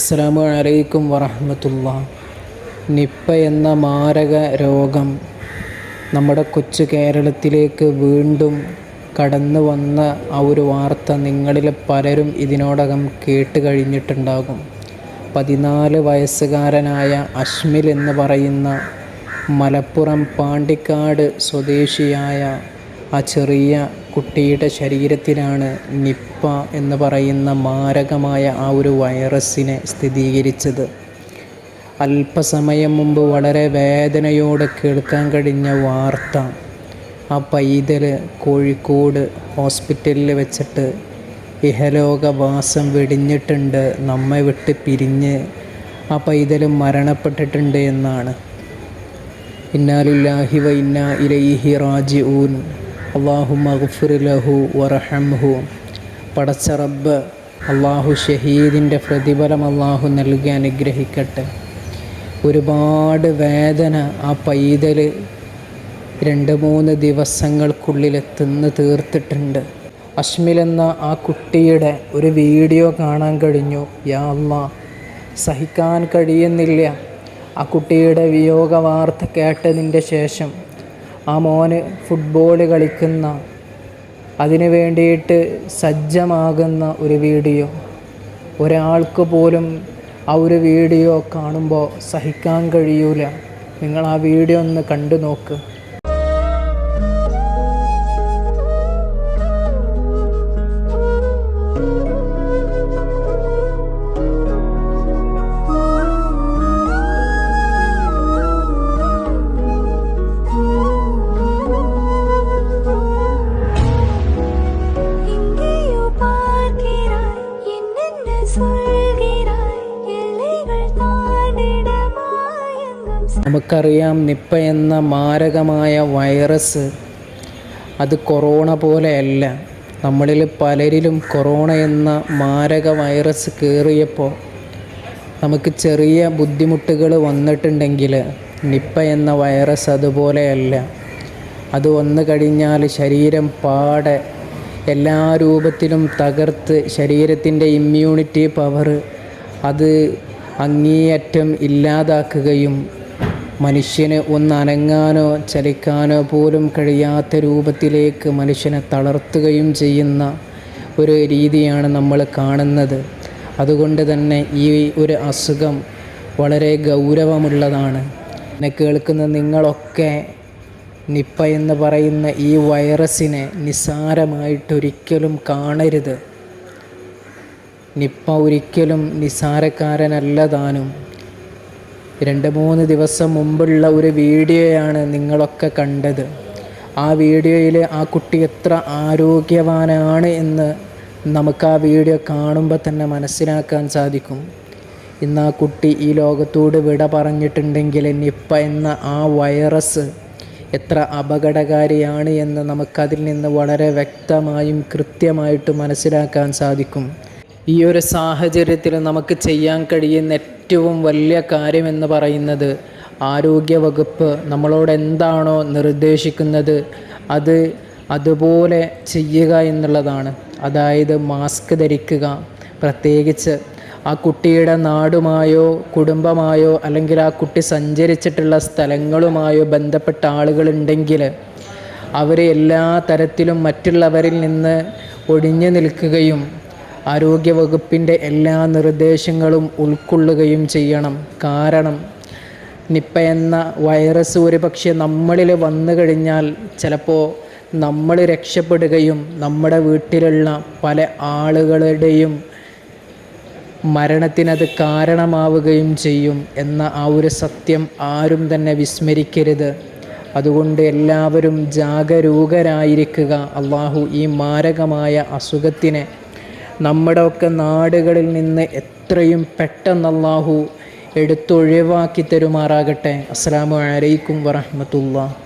അസ്സലാമു അലൈക്കും വറഹമത്തുള്ള. നിപ്പ എന്ന മാരക രോഗം നമ്മുടെ കൊച്ചു കേരളത്തിലേക്ക് വീണ്ടും കടന്നു വന്ന ആ ഒരു വാർത്ത നിങ്ങളിൽ പലരും ഇതിനോടകം കേട്ട് കഴിഞ്ഞിട്ടുണ്ടാകും. പതിനാല് വയസ്സുകാരനായ അഷ്മിൽ എന്ന് പറയുന്ന മലപ്പുറം പാണ്ടിക്കാട് സ്വദേശിയായ ആ ചെറിയ കുട്ടിയുടെ ശരീരത്തിലാണ് നിപ്പ എന്ന് പറയുന്ന മാരകമായ ആ ഒരു വൈറസിനെ സ്ഥിരീകരിച്ചത്. അല്പസമയം മുമ്പ് വളരെ വേദനയോടെ കേൾക്കാൻ കഴിഞ്ഞ വാർത്ത ആ പൈതൽ കോഴിക്കോട് ഹോസ്പിറ്റലിൽ വെച്ചിട്ട് ഇഹലോകവാസം വെടിഞ്ഞിട്ടുണ്ട് നമ്മെ വിട്ട് പിരിഞ്ഞ് ആ പൈതൽ മരണപ്പെട്ടിട്ടുണ്ട് എന്നാണ്. ഇന്നാലില്ലാഹി വ ഇന്ന ഇലൈഹി റാജിഊൻ. അള്ളാഹു മഗ്ഫിർ ലഹു വറഹംഹു. പടച്ച റബ്ബ് അള്ളാഹു ഷഹീദിന്റെ പ്രതിഫലം അള്ളാഹു നൽകി അനുഗ്രഹിക്കട്ടെ. ഒരുപാട് വേദന ആ പൈതൽ രണ്ട് മൂന്ന് ദിവസങ്ങൾക്കുള്ളിൽ തിന്ന് തീർത്തിട്ടുണ്ട്. അഷ്മിൽ എന്ന ആ കുട്ടിയുടെ ഒരു വീഡിയോ കാണാൻ കഴിഞ്ഞു. യാ അമ്മ സഹിക്കാൻ കഴിയുന്നില്ല. ആ കുട്ടിയുടെ വിയോഗ വാർത്ത കേട്ടതിന്റെ ശേഷം ആ മോന് ഫുട്ബോൾ കളിക്കുന്ന അതിനു വേണ്ടിയിട്ട് സജ്ജമാകുന്ന ഒരു വീഡിയോ ഒരാൾക്ക് പോലും ആ ഒരു വീഡിയോ കാണുമ്പോൾ സഹിക്കാൻ കഴിയൂല. നിങ്ങൾ ആ വീഡിയോ ഒന്ന് കണ്ടു നോക്ക്. നമുക്കറിയാം നിപ്പ എന്ന മാരകമായ വൈറസ് അത് കൊറോണ പോലെയല്ല നമ്മളിൽ പലരിലും കൊറോണ എന്ന മാരക വൈറസ് കയറിയപ്പോൾ നമുക്ക് ചെറിയ ബുദ്ധിമുട്ടുകൾ വന്നിട്ടുണ്ടെങ്കിൽ നിപ്പ എന്ന വൈറസ് അതുപോലെയല്ല അത് വന്നു കഴിഞ്ഞാൽ ശരീരം പാടെ എല്ലാ രൂപത്തിലും തകർത്ത് ശരീരത്തിന്റെ ഇമ്മ്യൂണിറ്റി പവർ അത് അങ്ങേയറ്റം ഇല്ലാതാക്കുകയും മനുഷ്യന് ഒന്നനങ്ങാനോ ചലിക്കാനോ പോലും കഴിയാത്ത രൂപത്തിലേക്ക് മനുഷ്യനെ തളർത്തുകയും ചെയ്യുന്ന ഒരു രീതിയാണ് നമ്മൾ കാണുന്നത്. അതുകൊണ്ട് തന്നെ ഈ ഒരു അസുഖം വളരെ ഗൗരവമുള്ളതാണ്. എന്നെ കേൾക്കുന്ന നിങ്ങളൊക്കെ നിപ്പ എന്ന് പറയുന്ന ഈ വൈറസിനെ നിസ്സാരമായിട്ടൊരിക്കലും കാണരുത്. നിപ്പ ഒരിക്കലും നിസ്സാരക്കാരനല്ല താനും. രണ്ട് മൂന്ന് ദിവസം മുമ്പുള്ള ഒരു വീഡിയോയാണ് നിങ്ങളൊക്കെ കണ്ടത്. ആ വീഡിയോയിൽ ആ കുട്ടി എത്ര ആരോഗ്യവാനാണ് എന്ന് നമുക്ക് ആ വീഡിയോ കാണുമ്പോൾ തന്നെ മനസ്സിലാക്കാൻ സാധിക്കും. ഇന്ന് ആ കുട്ടി ഈ ലോകത്തോട് വിട പറഞ്ഞിട്ടുണ്ടെങ്കിൽ നിപ്പ എന്ന ആ വൈറസ് എത്ര അപകടകാരിയാണ് എന്ന് നമുക്കതിൽ നിന്ന് വളരെ വ്യക്തമായും കൃത്യമായിട്ട് മനസ്സിലാക്കാൻ സാധിക്കും. ഈ ഒരു സാഹചര്യത്തിൽ നമുക്ക് ചെയ്യാൻ കഴിയുന്ന ഏറ്റവും വലിയ കാര്യമെന്ന് പറയുന്നത് ആരോഗ്യവകുപ്പ് നമ്മളോട് എന്താണോ നിർദ്ദേശിക്കുന്നത് അത് അതുപോലെ ചെയ്യുക എന്നുള്ളതാണ്. അതായത് മാസ്ക് ധരിക്കുക പ്രത്യേകിച്ച് ആ കുട്ടിയുടെ നാടുമായോ കുടുംബമായോ അല്ലെങ്കിൽ ആ കുട്ടി സഞ്ചരിച്ചിട്ടുള്ള സ്ഥലങ്ങളുമായോ ബന്ധപ്പെട്ട ആളുകളുണ്ടെങ്കിൽ അവർ എല്ലാ തരത്തിലും മറ്റുള്ളവരിൽ നിന്ന് ഒഴിഞ്ഞു നിൽക്കുകയും ആരോഗ്യവകുപ്പിന്റെ എല്ലാ നിർദ്ദേശങ്ങളും ഉൾക്കൊള്ളുകയും ചെയ്യണം. കാരണം നിപ്പ എന്ന വൈറസ് ഒരു പക്ഷേ നമ്മളിൽ വന്നു കഴിഞ്ഞാൽ ചിലപ്പോൾ നമ്മൾ രക്ഷപ്പെടുകയും നമ്മുടെ വീട്ടിലുള്ള പല ആളുകളുടെയും മരണത്തിനത് കാരണമാവുകയും ചെയ്യും എന്ന ആ ഒരു സത്യം ആരും തന്നെ വിസ്മരിക്കരുത്. അതുകൊണ്ട് എല്ലാവരും ജാഗരൂകരായിരിക്കുക. അള്ളാഹു ഈ മാരകമായ അസുഖത്തിനെ നമ്മുടെയൊക്കെ നാടുകളിൽ നിന്ന് എത്രയും പെട്ടെന്ന് അള്ളാഹു എടുത്തൊഴിവാക്കി തരുമാറാകട്ടെ. അസ്സാം വലൈക്കും വറഹമത്തുള്ള